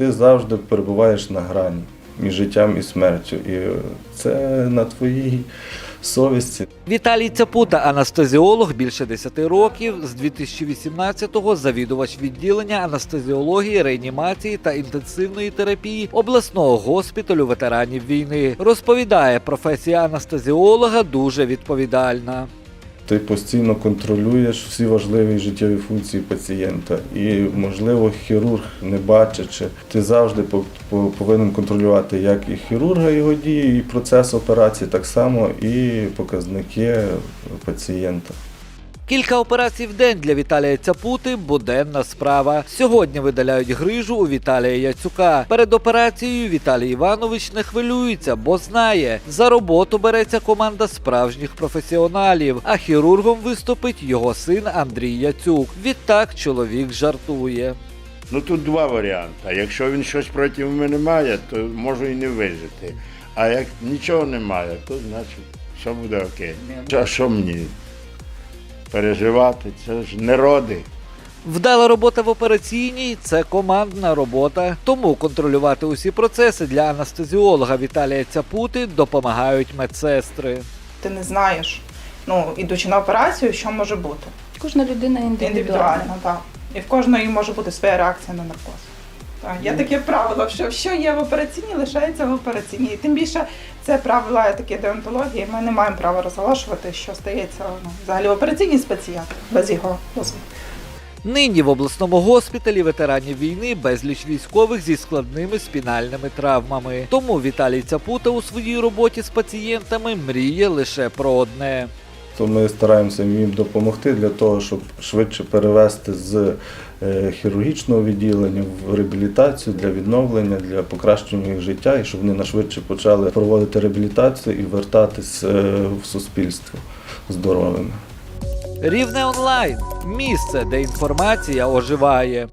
ти завжди перебуваєш на грані між життям і смертю. І це на твоїй совісті. Віталій Цапута, анестезіолог більше 10 років. З 2018-го завідувач відділення анестезіології, реанімації та інтенсивної терапії обласного госпіталю ветеранів війни. Розповідає, професія анестезіолога дуже відповідальна. Ти постійно контролюєш всі важливі життєві функції пацієнта. І, можливо, хірург не бачачи, ти завжди по- по- повинен контролювати як і хірурга його дії, і процес операції, так само і показники пацієнта. Кілька операцій в день для Віталія Цапути буденна справа. Сьогодні видаляють грижу у Віталія Яцюка. Перед операцією Віталій Іванович не хвилюється, бо знає, за роботу береться команда справжніх професіоналів, а хірургом виступить його син Андрій Яцюк. Відтак чоловік жартує. Ну тут два варіанти. Якщо він щось проти мене має, то можу і не вижити. А як нічого немає, то значить все буде окей. А що мені переживати? Це ж не роди. Вдала робота в операційній це командна робота. Тому контролювати усі процеси для анестезіолога Віталія Цапути допомагають медсестри. Ти не знаєш, ну, ідучи на операцію, що може бути. Кожна людина індивідуальна. Індивідуально, так. І в кожної може бути своя реакція на наркоз. Так, є таке правило, що що є в операційній, лишається в операційній. І тим більше це правила такі деонтології. Ми не маємо права розголошувати, що стається ну, взагалі в операційній пацієнтом без його дозволу. Нині в обласному госпіталі ветеранів війни безліч військових зі складними спінальними травмами. Тому Віталій Цапута у своїй роботі з пацієнтами мріє лише про одне. То ми стараємося їм допомогти для того, щоб швидше перевести з е, хірургічного відділення в реабілітацію для відновлення, для покращення їх життя, і щоб вони нашвидше почали проводити реабілітацію і вертатись е, в суспільство здоровими. Рівне онлайн місце, де інформація оживає.